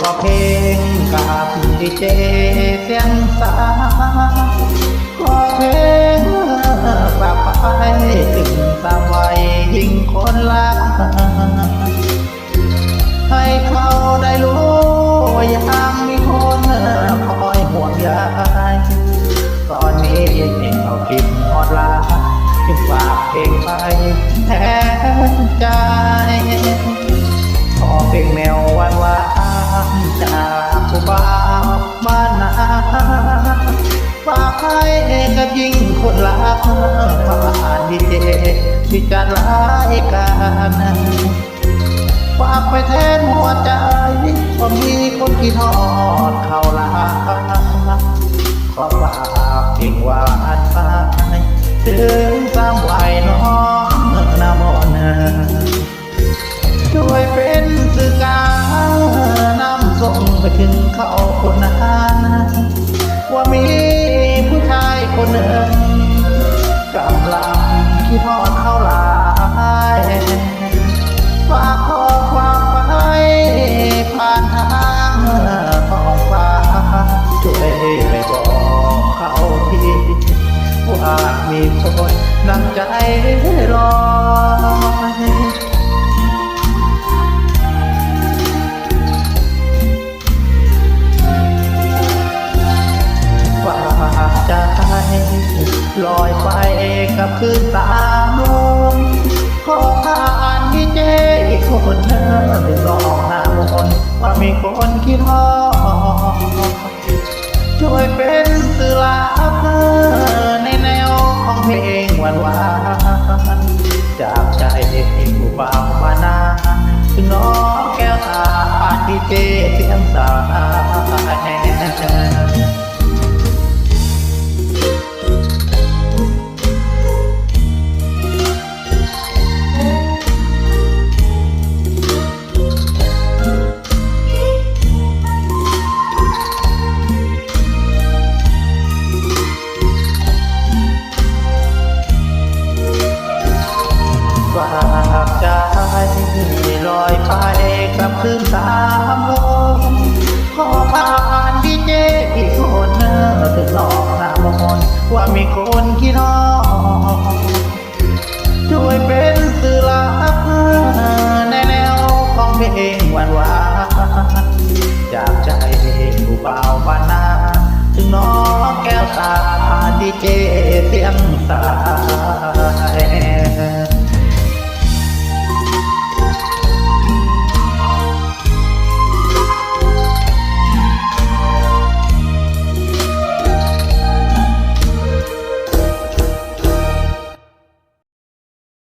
ก็เพลงกับดีเจเสียงสาก็เพลงฝากไปถึงสามวัยยิ่งคนรักให้เขาได้รู้ว่ายังมีคนคอยห่วงใยตอนนี้เขาคิดฮอดลาจึงฝากเพลงไปแทนใจ เพลงแนววันวานจากผู้บ่าวบ้านนาฝากให้กับยิ่งคนรักผ่านดีเจที่จัดรายการฝากไปแทนหัวใจว่ามีคนที่ทอดเขาลาขอฝากเพียงหวานไปถึงสามวัยน้องนามอน ถึงเขาคนนั้นว่ามีผู้ชายคนหนึ่งกำลังคิดทอดเขาหลายฝากข้อความไปผ่านทางท้องฟ้าช่วยไปบอกเขาทีว่ามีคนนำใจ ไปกับคืนตามลมขอผ่านที่เจอีกคนเธอถึงลองหามนว่ามีคนคิดฮอช่วยเป็นสื่อหลักในแนวของเพลงหวานหวานจากใจผู้เบาวมานานถึงน้องแก้วตาที่เจเสียงสาย ว่ามีคนคิดฮอดช่วยเป็นสื่อลับในแนวของเพลงหวานหวานจากใจผู้เบาวบ้านนาถึงน้องแก้วตาดีเจเสียงสา